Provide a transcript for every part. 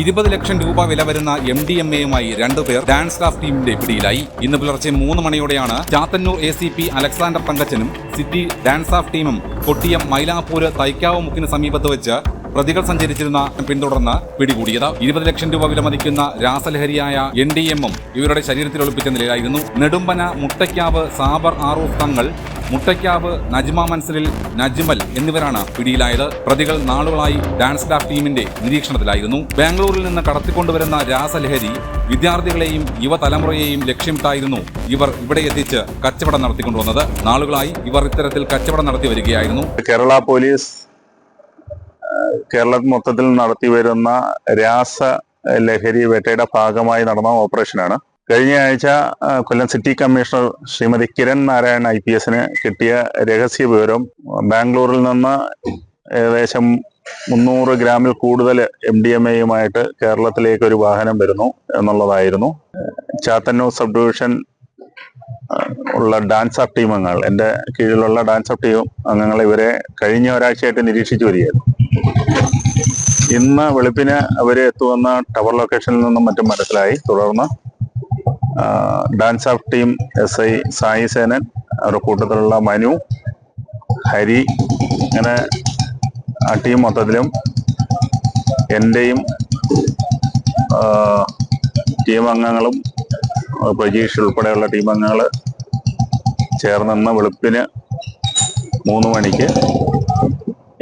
ഇരുപത് ലക്ഷം രൂപ വില വരുന്ന എം ഡി എം എയുമായി രണ്ടുപേർ ഡാൻസ് സ്റ്റാഫ് ടീമിന്റെ പിടിയിലായി. ഇന്ന് പുലർച്ചെ മൂന്ന് മണിയോടെയാണ് Chathannoor A C P Alexander തങ്കച്ചനും city DANSAF ടീമും കൊട്ടിയം മൈലാപ്പൂര് തൈക്കാവ് മുക്കിന് സമീപത്ത് വെച്ച് പ്രതികൾ സഞ്ചരിച്ചിരുന്ന പിന്തുടർന്ന് പിടികൂടിയത്. ഇരുപത് ലക്ഷം രൂപ വില മതിക്കുന്ന രാസലഹരിയായ എൻ ഡി എമ്മും ഇവരുടെ ശരീരത്തിൽ ഒളിപ്പിച്ച നിലയിലായിരുന്നു. നെടുമ്പന മുട്ടയ്ക്കാവ് സാബർ ആറൂഫ് തങ്ങൾ മുട്ടയ്ക്കാവ് നജ്മ മൻസലിൽ നജ്മൽ എന്നിവരാണ് പിടിയിലായത്. പ്രതികൾ നാളുകളായി ഡാൻസ് സ്റ്റാഫ് ടീമിന്റെ നിരീക്ഷണത്തിലായിരുന്നു. ബാംഗ്ലൂരിൽ നിന്ന് കടത്തിക്കൊണ്ടുവരുന്ന രാസലഹരി വിദ്യാർത്ഥികളെയും യുവതലമുറയെയും ലക്ഷ്യമിട്ടായിരുന്നു ഇവർ ഇവിടെ എത്തിച്ച് കച്ചവടം നടത്തിക്കൊണ്ടുവന്നത്. നാളുകളായി ഇവർ ഇത്തരത്തിൽ കച്ചവടം നടത്തി വരികയായിരുന്നു. കേരള പോലീസ് കേരളം മൊത്തത്തിൽ നടത്തി വരുന്ന രാസ ലഹരി വേട്ടയുടെ ഭാഗമായി നടന്ന ഓപ്പറേഷനാണ്. കഴിഞ്ഞ ആഴ്ച Kollam city commissioner Shrimati Kiran Narayana I P എസിന് കിട്ടിയ രഹസ്യ വിവരം ബാംഗ്ലൂരിൽ നിന്ന് ഏകദേശം മുന്നൂറ് ഗ്രാമിൽ കൂടുതൽ എം ഡി എം എയുമായിട്ട് കേരളത്തിലേക്ക് ഒരു വാഹനം വരുന്നു എന്നുള്ളതായിരുന്നു. ചാത്തന്നൂർ സബ് ഡിവിഷൻ ഉള്ള ഡാൻസ് ഓഫ് ടീം അംഗങ്ങൾ എന്റെ കീഴിലുള്ള ഡാൻസ് ഓഫ് ടീം അംഗങ്ങൾ ഇവരെ കഴിഞ്ഞ ഒരാഴ്ചയായിട്ട് നിരീക്ഷിച്ചു വരികയായിരുന്നു. ഇന്ന് വെളുപ്പിന് അവർ എത്തുമെന്ന ടവർ ലൊക്കേഷനിൽ നിന്നും മറ്റും മനസ്സിലായി. തുടർന്ന് DANSAF team S I Sai Senan അവരുടെ കൂട്ടത്തിലുള്ള മനു ഹരി അങ്ങനെ ആ ടീം മൊത്തത്തിലും എന്റെയും ടീം അംഗങ്ങളും പ്രജീഷ് ഉൾപ്പെടെയുള്ള ടീം അംഗങ്ങൾ ചേർന്നെന്ന വെളുപ്പിന് മൂന്ന് മണിക്ക്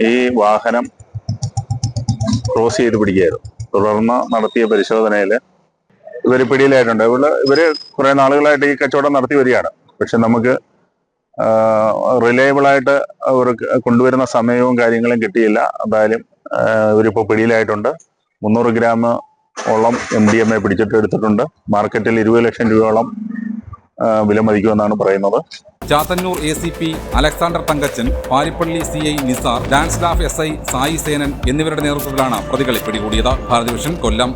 ഈ വാഹനം ക്രോസ് ചെയ്ത് പിടിക്കുകയായിരുന്നു. തുടർന്ന് നടത്തിയ പരിശോധനയിൽ ഇവർ പിടിയിലായിട്ടുണ്ട്. ഇവിടെ ഇവർ കുറെ നാളുകളായിട്ട് ഈ കച്ചവടം നടത്തി വരികയാണ്. പക്ഷെ നമുക്ക് റിലയബിൾ ആയിട്ട് അവർ കൊണ്ടുവരുന്ന സമയവും കാര്യങ്ങളും കിട്ടിയില്ല. എന്തായാലും ഇവരിപ്പോൾ ഇവരിപ്പോ പിടിയിലായിട്ടുണ്ട്. മുന്നൂറ് ഗ്രാം ഓളം എം ഡി എം എ പിടിച്ചിട്ട് എടുത്തിട്ടുണ്ട്. മാർക്കറ്റിൽ ഇരുപത് ലക്ഷം രൂപയോളം വില മതിക്കുമെന്നാണ് പറയുന്നത്. Chathannoor A C P Alexander Thankachan Paripally C I Nisar DANSAF S I Sai Senan എന്നിവരുടെ നേതൃത്വത്തിലാണ് പ്രതികളെ പിടികൂടിയത്. ഭാരതവിഷൻ കൊല്ലം.